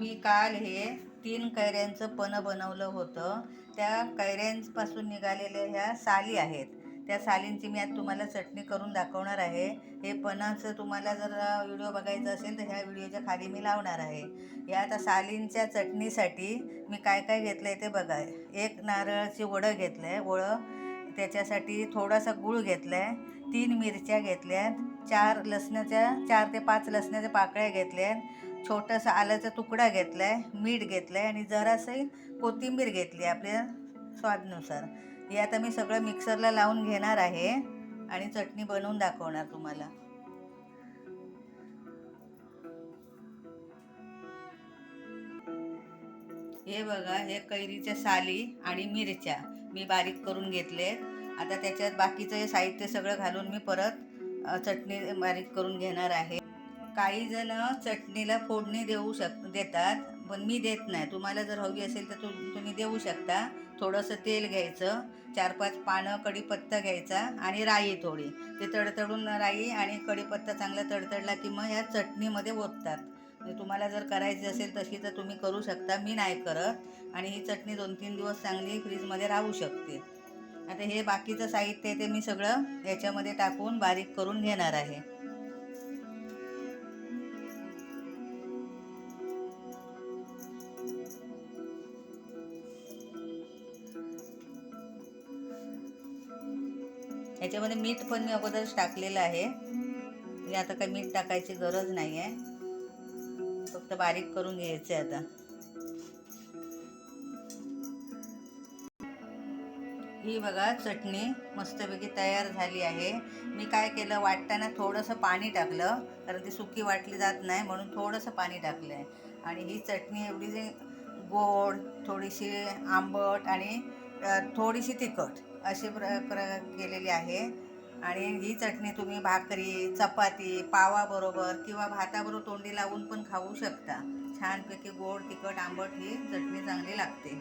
मी काल हे तीन कैऱ्यांचं पनं बनवलं होतं. त्या कैऱ्यांपासून निघालेल्या ह्या साली आहेत. त्या सालींची मी आज तुम्हाला चटणी करून दाखवणार आहे. हे पणाचं तुम्हाला जर व्हिडिओ बघायचा असेल तर ह्या व्हिडिओच्या खाली मी लावणार आहे. या आता सालींच्या चटणीसाठी मी काय काय घेतलं आहे ते बघा. एक नारळाची वडं घेतलं आहे वळं त्याच्यासाठी थोडासा गूळ घेतला आहे तीन मिरच्या घेतल्यात. चार लसणाच्या चार ते पाच लसणाच्या पाकळ्या घेतल्यात छोटासा आल्याचा तुकडा घेतला आहे मीठ घेतलं आहे आणि जरासं कोथिंबीर घेतली आहे आपल्या स्वादनुसार. हे आता मी सगळं मिक्सरला लावून घेणार आहे आणि चटणी बनवून दाखवणार तुम्हाला. हे बघा हे कैरीच्या साली आणि मिरच्या मी बारीक करून घेतले आता त्याच्यात बाकीचं हे साहित्य सगळं घालून मी परत चटणी बारीक करून घेणार आहे. काही जण चटणीला फोडणी देऊ शक देतात पण मी देत नाही. तुम्हाला जर हवी असेल तर तु तुम्ही देऊ शकता. थोडंसं तेल घ्यायचं चार पाच पानं कढीपत्ता घ्यायचा आणि राई थोडी. ते तडतडून राई आणि कढीपत्ता चांगला तडतडला की मग ह्या चटणीमध्ये ओततात. म्हणजे तुम्हाला जर करायची असेल तशी तर तुम्ही करू शकता. मी नाही करत आणि ही चटणी दोन तीन दिवस चांगली फ्रीजमध्ये राहू शकते. आता हे बाकीचं साहित्य आहे ते मी सगळं याच्यामध्ये टाकून बारीक करून घेणार आहे. याच्यामध्ये मीठ पण मी अगोदरच टाकलेलं आहे. आता काही मीठ टाकायची गरज नाही आहे फक्त बारीक करून घ्यायचे आता. ही बघा चटणी मस्तपैकी तयार झाली आहे. मी काय केलं वाटताना थोडंसं पाणी टाकलं कारण ती सुकी वाटली जात नाही म्हणून थोडंसं पाणी टाकलं आहे आणि ही चटणी एवढी जे गोड थोडीशी आंबट आणि थोडीशी तिखट अशी प्र प्र केलेली आहे. आणि ही चटणी तुम्ही भाकरी चपाती पावाबरोबर किंवा भाताबरोबर तोंडी लावून पण खाऊ शकता. छानपैकी गोड तिखट आंबट ही चटणी चांगली लागते.